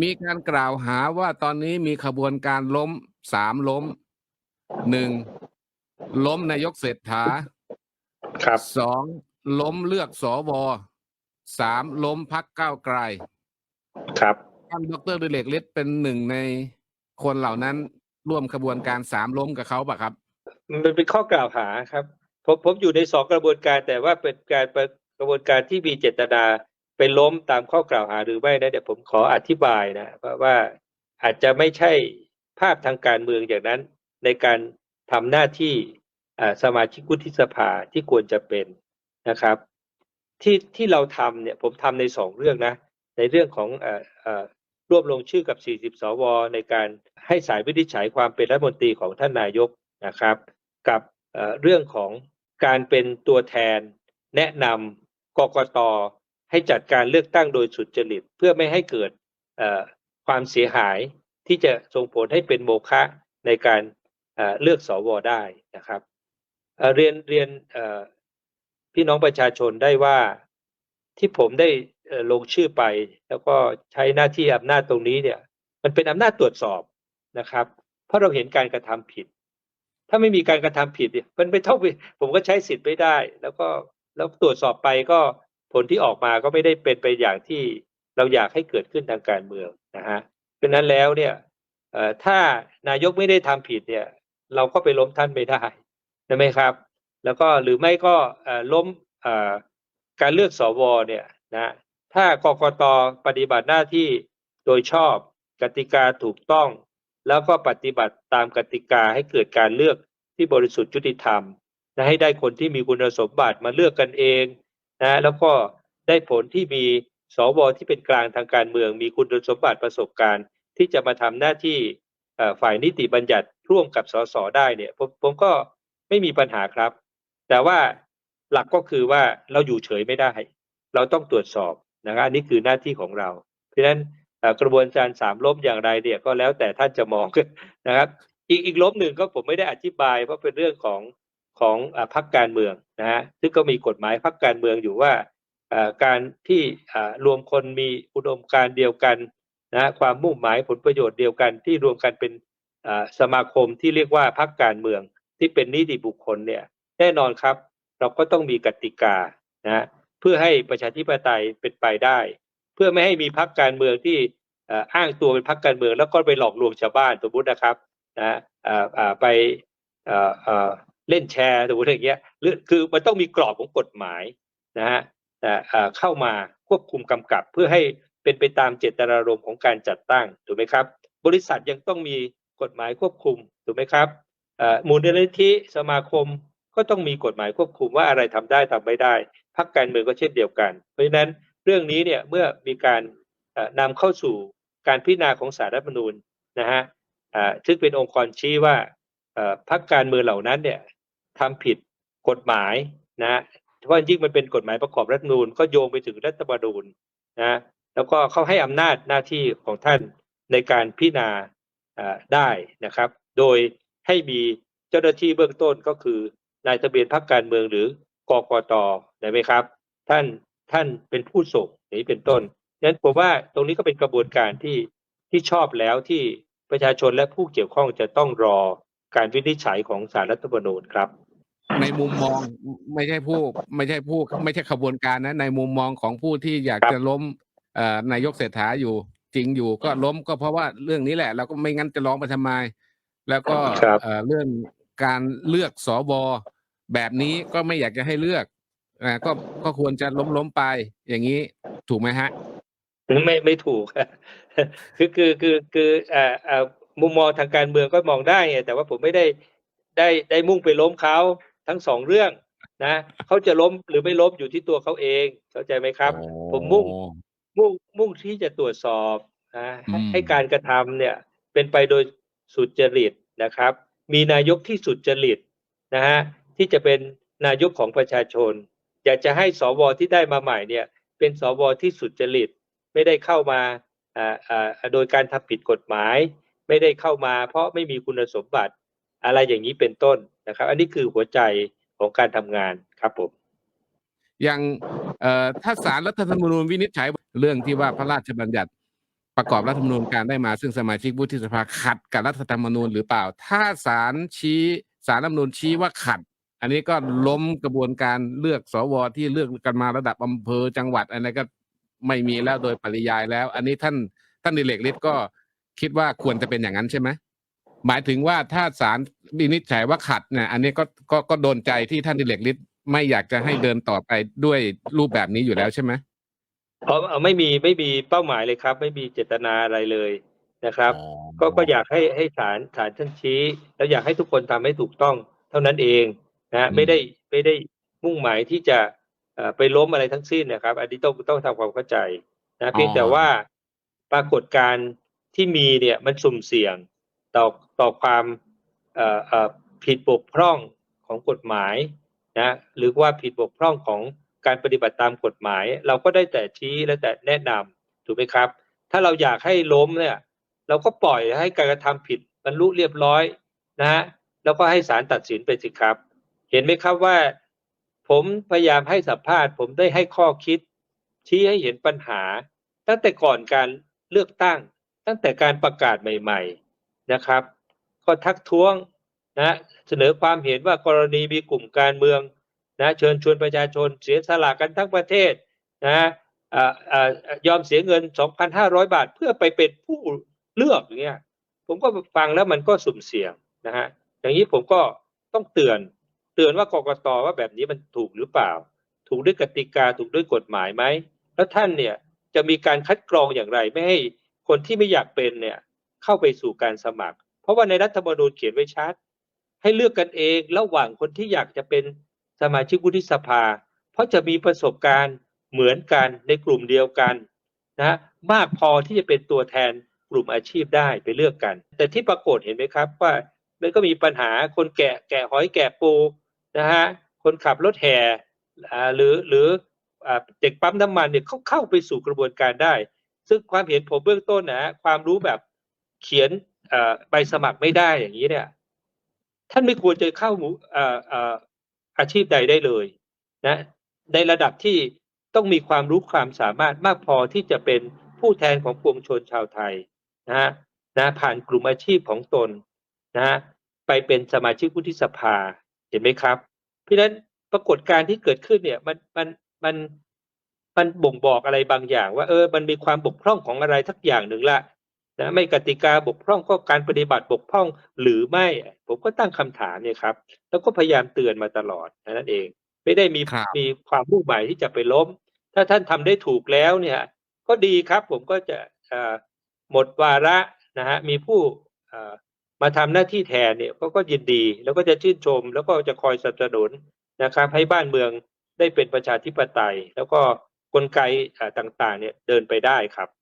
มีการกล่าวหาว่าตอนนี้มีขบวนการล้มสามล้มหนึ่งล้มนายกเศรษฐาครับสองล้มเลือกสวสามล้มพักก้าวไกล ครับท่านดรดิเลกฤทธิ์เป็นหนึ่งในคนเหล่านั้นร่วมขบวนการสามล้มกับเขาปะครับ มันเป็นข้อกล่าวหาครับผมผมอยู่ในสองกระบวนการแต่ว่าเป็นการประกระบวนการที่มีเจตนา ไปล้มตามข้อกล่าวหาหรือไม่นะเดี๋ยวผมขออธิบายนะเพราะว่าอาจจะไม่ใช่ภาพทางการเมืองอย่างนั้นในการทำหน้าที่สมาชิกวุฒิสภาที่ควรจะเป็นนะครับ ที่ที่เราทำเนี่ยผมทำในสองเรื่องนะในเรื่องของอ่อเอ่อรวบลงชื่อกับ 40 สว ในการให้สายวินิจฉัยความเป็นรัฐมนตรีของท่านนายกนะครับ กับเอ่อเรื่องของการเป็นตัวแทนแนะนำกกต ให้จัดการเลือกตั้งโดยสุจริต เพื่อไม่ให้เกิดความเสียหายที่จะส่งผลให้เป็นโมฆะในการเลือกสวได้นะครับเเรียนเรียนพี่น้องประชาชนได้ว่าที่ผมได้ลงชื่อไป แล้วก็ใช้หน้าที่อำนาจตรงนี้เนี่ย มันเป็นอำนาจตรวจสอบนะครับ เพราะเราเห็นการกระทำผิด ถ้าไม่มีการกระทำผิดเนี่ยมันไม่ต้องผมก็ใช้สิทธิ์ไม่ได้ แล้วก็แล้วตรวจสอบไปก็ ผลที่ออกมาก็ไม่ได้เป็นไปอย่างที่เราอยากให้เกิดขึ้นทางการเมืองนะฮะเพราะนั้นแล้วเนี่ยถ้านายกไม่ได้ทำผิดเนี่ย เราก็ไปล้มท่านไม่ได้ใช่ไหมครับ แล้วก็หรือไม่ก็ล้มการเลือกสวเนี่ยนะถ้ากกตปฏิบัติหน้าที่โดยชอบกติกาถูกต้อง แล้วก็ปฏิบัติตามกติกาให้เกิดการเลือกที่บริสุทธิ์ยุติธรรมนะให้ได้คนที่มีคุณสมบัติมาเลือกกันเอง นะแล้วก็ได้ผลที่มีสวที่เป็นกลางทางการเมือง มีคุณสมบัติประสบการณ์ ที่จะมาทำหน้าที่ฝ่ายนิติบัญญัติร่วมกับสสได้เนี่ยผมผมก็ไม่มีปัญหาครับ แต่ว่าหลักก็คือว่าเราอยู่เฉยไม่ได้ เราต้องตรวจสอบนะครับอันนี่คือหน้าที่ของเรา เพราะฉะนั้นกระบวนการสามลบอย่างไรเนี่ยก็แล้วแต่ท่านจะมองนะครับ อีกอีกลบหนึ่งก็ผมไม่ได้อธิบายเพราะเป็นเรื่องของ ของอพรรคการเมืองนะฮะซึ่งก็มีกฎหมายพรรคการเมืองอยู่ว่าการที่รวมคนมีอุดมการเดียวกันนะความมุ่งหมายผลประโยชน์เดียวกัน ที่รวมกันเป็นสมาคมที่เรียกว่าพรรคการเมือง ที่เป็นนิติบุคคลเนี่ยแน่นอนครับ เราก็ต้องมีกติกานะเพื่อให้ประชาธิปไตยเป็นไปได้ เพื่อไม่ให้มีพรรคการเมืองที่อ้างตัวเป็นพรรคการเมือง แล้วก็ไปหลอกลวงชาวบ้านสมมตินะครับนะไป เล่นแชร์สมมติอย่างเงี้ยหรือคือมันต้องมีกรอบของกฎหมายนะฮะแต่เข้ามาควบคุมกำกับเพื่อให้เป็นไปตามเจตนารมณ์ของการจัดตั้งถูกไหมครับ บริษัทยังต้องมีกฎหมายควบคุมถูกไหมครับเอ่อมูลนิธิสมาคมก็ต้องมีกฎหมายควบคุมว่าอะไรทำได้ทำไม่ได้พรรคการเมืองก็เช่นเดียวกัน เพราะฉะนั้นเรื่องนี้เนี่ยเมื่อมีการเอ่อนำเข้าสู่การพิจารณาของสารรัฐมนูญนะฮะซึ่งเป็นองค์กรชี้ว่า พรรคการเมืองเหล่านั้นเนี่ยทำผิดกฎหมายนะเพราะยิ่งมันเป็นกฎหมายประกอบรัฐธรรมนูญก็โยงไปถึงรัฐธรรมนูญนะแล้วก็เขาให้อำนาจหน้าที่ของท่านในการพิจารณาได้นะครับ โดยให้มีเจ้าหน้าที่เบื้องต้นก็คือนายทะเบียนพรรคการเมืองหรือกกตได้ไหมครับ ท่านท่านเป็นผู้ส่งอย่างนี้เป็นต้นนั้นผมว่าตรงนี้ก็เป็นกระบวนการที่ที่ชอบแล้วที่ประชาชนและผู้เกี่ยวข้องจะต้องรอ การวินิจฉัยของศาลรัฐธรรมนูญครับ ในมุมมองไม่ใช่ผู้ไม่ใช่ผู้ไม่ใช่ขบวนการนะ ในมุมมองของผู้ที่อยากครับจะล้มเอ่อนายกเศรษฐาอยู่จริงอยู่ก็ล้มก็เพราะว่าเรื่องนี้แหละ เราก็ไม่งั้นจะร้องไปทำไม แล้วก็ครับเอ่อเรื่องการเลือกสวแบบนี้ก็ไม่อยากจะให้เลือกอ่าก็ก็ควรจะล้มล้มๆไปอย่างนี้ถูกไหมฮะไม่ไม่ถูกคือคือคือคือเอ่อเอ่อ มุมมองทางการเมืองก็มองได้ไงแต่ว่าผมไม่ได้ได้ได้มุ่งไปล้มเขาทั้งสองเรื่องนะเขาจะล้มหรือไม่ล้มอยู่ที่ตัวเขาเองเข้าใจไหมครับ ผมมุ่งมุ่งมุ่งที่จะตรวจสอบนะให้อืมให้การกระทำเนี่ยเป็นไปโดยสุจริตนะครับ มีนายกที่สุจริตนะฮะที่จะเป็นนายกของประชาชน อยากจะให้สวที่ได้มาใหม่เนี่ย เป็นสวที่สุจริต ไม่ได้เข้ามาอ่าอ่าโดยการทำผิดกฎหมาย ไม่ได้เข้ามา เพราะไม่มีคุณสมบัติอะไรอย่างนี้เป็นต้นนะครับ อันนี้คือหัวใจของการทำงานครับผมอย่างถ้าสารรัฐธรรมนูญวินิจฉัยเรื่องที่ว่าพระราชบัญญัติประกอบรัฐธรรมนูญการได้มา ซึ่งสมาชิกวุฒิสภาขัดกับรัฐธรรมนูญหรือเปล่า ถ้าศาลชี้ศาลรัฐธรรมนูญชี้ว่าขัด อันนี้ก็ล้มกระบวนการเลือกสวที่เลือกกันมาระดับอำเภอจังหวัดอะไรก็ไม่มีแล้วโดยปริยายแล้ว อันนี้ท่านท่านดิเลกฤทธิ์ก็ คิดว่าควรจะเป็นอย่างนั้นใช่ไหมหมายถึงว่าถ้าศาลวินิจฉัยว่าขัดเนี่ยอันนี้ก็ก็ก็โดนใจที่ท่านดิเลกฤทธิ์ไม่อยากจะให้เดินต่อไปด้วยรูปแบบนี้อยู่แล้วใช่ไหมเอาเอาไม่มีไม่มีเป้าหมายเลยครับ ไม่มีเจตนาอะไรเลยนะครับ ก็ก็อยากให้ให้ศาลศาลท่านชี้ แล้วอยากให้ทุกคนทำให้ถูกต้องเท่านั้นเองนะไม่ได้ไม่ได้มุ่งหมายที่จะเอ่อไปล้มอะไรทั้งสิ้นนะครับ อันนี้ต้องต้องทำความเข้าใจนะเพียงแต่ว่าปรากฏการณ์ ที่มีเนี่ยมันสุ่มเสี่ยงต่อต่อความผิดบกพร่องของกฎหมายนะหรือว่าผิดบกพร่องของการปฏิบัติตามกฎหมาย เราก็ได้แต่ชี้และแต่แนะนำถูกไหมครับ ถ้าเราอยากให้ล้มเนี่ยเราก็ปล่อยให้การกระทำผิดบรรลุเรียบร้อยนะฮะแล้วก็ให้ศาลตัดสินไปสิครับ เห็นไหมครับว่า ผมพยายามให้สัมภาษณ์ ผมได้ให้ข้อคิด ชี้ให้เห็นปัญหา ตั้งแต่ก่อนการเลือกตั้ง ตั้งแต่การประกาศใหม่ ๆนะครับ ก็ทักท้วงนะเสนอความเห็นว่ากรณีมีกลุ่มการเมืองนะเชิญชวนประชาชนเสียสละกันทั้งประเทศนะอ่าอ่ายอมเสียเงิน 2,500 บาท เพื่อไปเป็นผู้เลือกอย่างเงี้ยผมก็ฟังแล้วมันก็สุ่มเสี่ยงนะฮะอย่างนี้ผมก็ต้องเตือนเตือนว่ากกตว่าแบบนี้มันถูกหรือเปล่า ถูกด้วยกติกาถูกด้วยกฎหมายไหมแล้วท่านเนี่ยจะมีการคัดกรองอย่างไรไม่ให้ คนที่ไม่อยากเป็นเนี่ยเข้าไปสู่การสมัคร เพราะว่าในรัฐธรรมนูญเขียนไว้ชัด ให้เลือกกันเองระหว่างคนที่อยากจะเป็นสมาชิกวุฒิสภา เพราะจะมีประสบการณ์เหมือนกันในกลุ่มเดียวกันนะมากพอที่จะเป็นตัวแทนกลุ่มอาชีพได้ไปเลือกกัน แต่ที่ปรากฏเห็นไหมครับว่ามันก็มีปัญหาคนแกะแกะหอยแกะปูนะฮะคนขับรถแห่หรือหรืออเด็กปั๊มน้ำมันเนี่ยเขาเข้าไปสู่กระบวนการได้ ซึ่งความเห็นผมเบื้องต้นนะความรู้แบบเขียนใบสมัครไม่ได้อย่างนี้เนี่ย ท่านไม่ควรจะเข้าหมู่เอ่อเอ่ออาชีพใดได้เลยนะ ในระดับที่ต้องมีความรู้ความสามารถมากพอที่จะเป็นผู้แทนของปวงชนชาวไทยนะฮะนะผ่านกลุ่มอาชีพของตนนะฮะไปเป็นสมาชิกวุฒิสภาเห็นไหมครับ เพราะฉะนั้นปรากฏการณ์ที่เกิดขึ้นเนี่ยมันมันมัน มันบ่งบอกอะไรบางอย่าง ว่าเออมันมีความบกพร่องของอะไรทักอย่างหนึ่งละนะไม่กติกาบกพร่องก็การปฏิบัติบกพร่องหรือไม่ ผมก็ตั้งคำถามเนี่ยครับ แล้วก็พยายามเตือนมาตลอดนั่นเอง ไม่ได้มีครับมีความมุ่งหมายที่จะไปล้ม ถ้าท่านทำได้ถูกแล้วเนี่ย ก็ดีครับผมก็จะเอ่อหมดวาระนะฮะมีผู้เอ่อมาทำหน้าที่แทนเนี่ยก็ก็ยินดี แล้วก็จะชื่นชม แล้วก็จะคอยสนับสนุนนะครับ ให้บ้านเมืองได้เป็นประชาธิปไตย แล้วก็ กลไกต่างๆเนี่ยเดินไปได้ครับ